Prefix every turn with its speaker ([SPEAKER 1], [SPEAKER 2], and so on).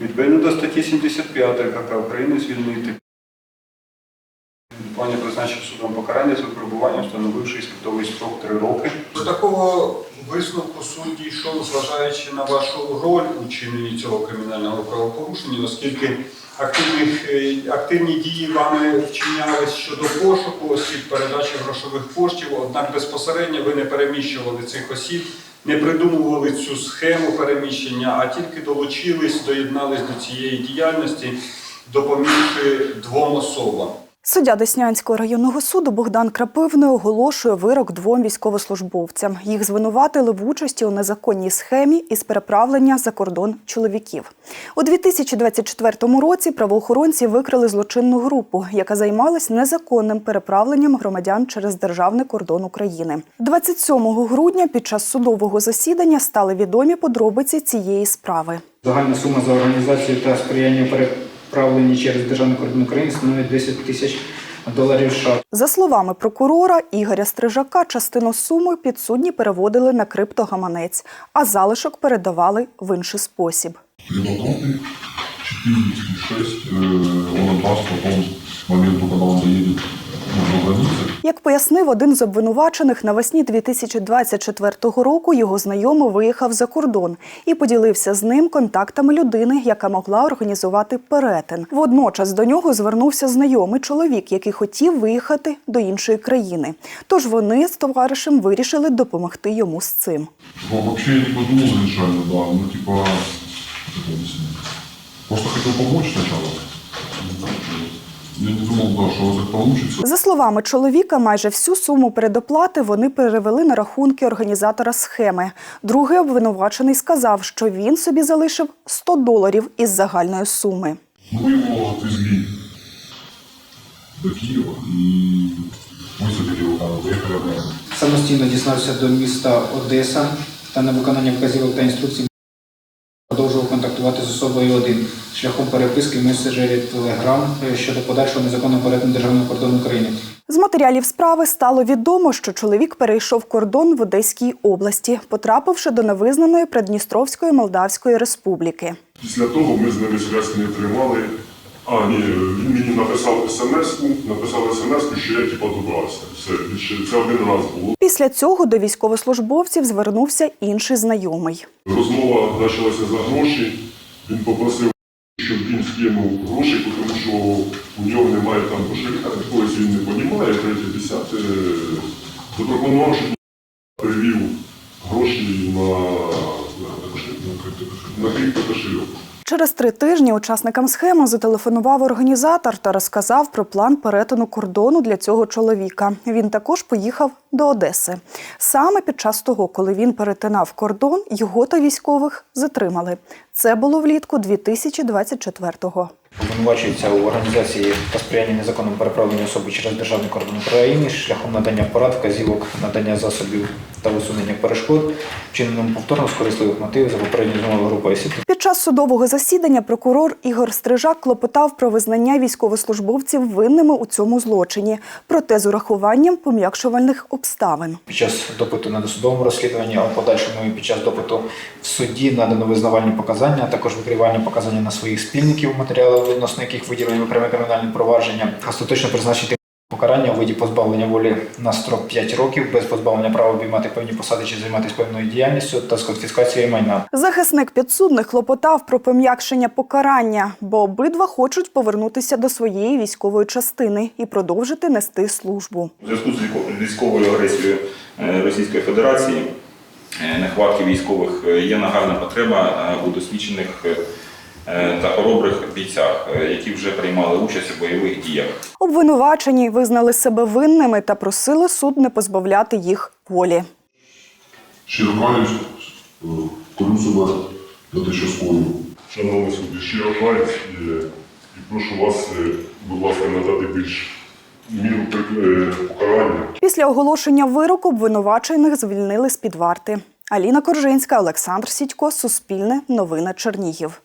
[SPEAKER 1] Відповідно до статті 75 КК України звільнити. Пані призначив судом покарання за випробування, встановивши іспитовий строк 3 роки. До такого висновку суд дійшов, зважаючи на вашу роль у чиненні цього кримінального правопорушення, оскільки активних, е, активні дії вами вчинялись щодо пошуку осіб, передачі грошових коштів, однак безпосередньо ви не переміщували цих осіб, не придумували цю схему переміщення, а тільки долучились, доєднались до цієї діяльності, допомігши двом особам.
[SPEAKER 2] Суддя Деснянського районного суду Богдан Крапивний оголошує вирок двом військовослужбовцям. Їх звинуватили в участі у незаконній схемі із переправлення за кордон чоловіків. У 2024 році правоохоронці викрили злочинну групу, яка займалась незаконним переправленням громадян через державний кордон України. 27 грудня під час судового засідання стали відомі подробиці цієї справи.
[SPEAKER 3] Загальна сума за організацію та сприяння переправленні через державний кордон України становить 10 тисяч доларів США.
[SPEAKER 2] За словами прокурора Ігоря Стрижака, частину суми підсудні переводили на криптогаманець, а залишок передавали в інший спосіб.
[SPEAKER 4] Предоплаты 4,6 э, он отдаст потом к моменту, когда он доедет ну, до границы.
[SPEAKER 2] як пояснив один з обвинувачених, навесні 2024 року його знайомий виїхав за кордон і поділився з ним контактами людини, яка могла організувати перетин. Водночас до нього звернувся знайомий чоловік, який хотів виїхати до іншої країни. Тож вони з товаришем вирішили допомогти йому з цим.
[SPEAKER 4] Я не подумал изначально, да, ну типа? Просто хотел помочь сначала. Я не думал, да, что так получится.
[SPEAKER 2] За словами чоловіка, майже всю суму передоплати вони перевели на рахунки організатора схеми. Другий обвинувачений сказав, що він собі залишив 100 доларів із загальної суми.
[SPEAKER 4] Мы его отвезли до Киева и высадили его там, доехали обратно.
[SPEAKER 3] Самостійно дістався до міста Одеса та на виконання вказівок та інструкцій контактувати з особою один шляхом переписки в меседжері Telegram щодо подальшого незаконного перетину державного кордону України.
[SPEAKER 2] З матеріалів справи стало відомо, що чоловік перейшов кордон в Одеській області, потрапивши до невизнаної Придністровської Молдавської республіки.
[SPEAKER 4] Після того ми з ними зв'язки не тримали. А, ні, він мені написав смс-ку, написав смс-ку, що я типа добрався. Все, більше це один раз було.
[SPEAKER 2] Після цього до військовослужбовців звернувся інший знайомий.
[SPEAKER 4] Розмова почалася за гроші. Він попросив, щоб він скинув гроші, тому що у нього немає там кошелька, якогось він не розуміє, третє, десяте. Запропонував, щоб привів гроші на, на криптокошельок.
[SPEAKER 2] Через три тижні учасникам схеми зателефонував організатор та розказав про план перетину кордону для цього чоловіка. Він також поїхав до Одеси. Саме під час того, коли він перетинав кордон, його та військових затримали. Це було влітку 2024-го.
[SPEAKER 3] Обвинувачується у організації та сприяння незаконному переправленню особи через державний кордон України шляхом надання порад, вказівок, надання засобів та усунення перешкод, вчиненому повторно з корисливих мотивів за попередньою змовою групою осіб
[SPEAKER 2] Час судового засідання прокурор Ігор Стрижак клопотав про визнання військовослужбовців винними у цьому злочині, проте з урахуванням пом'якшувальних обставин.
[SPEAKER 3] Під час допиту на досудовому розслідуванні, а в подальшому і під час допиту в суді надано визнавальні показання, а також викривання показання на своїх спільників, матеріали відносно яких виділені окреме кримінальне провадження, остаточно призначити покарання у виді позбавлення волі на строк 5 років без позбавлення права обіймати певні посади чи займатися певною діяльністю та з конфіскацією майна.
[SPEAKER 2] Захисник підсудних клопотав про пом'якшення покарання, бо обидва хочуть повернутися до своєї військової частини і продовжити нести службу.
[SPEAKER 5] У зв'язку з військо- військовою агресією е, Російської Федерації, е, нехватки військових, е, є нагальна потреба у досвідчених та хоробрих бійцях, е, які вже приймали участь у бойових діях.
[SPEAKER 2] Обвинувачені визнали себе винними та просили суд не позбавляти їх волі.
[SPEAKER 4] Щиро каюсь, е, корю себе за те, що скоїв. Шановний суд, щиро каюсь і, і прошу вас, е, будь ласка, надати більш міру е, покарання.
[SPEAKER 2] Після оголошення вироку обвинувачених звільнили з під варти. Аліна Коржинська, Олександр Сідько, Суспільне, Новини Чернігів.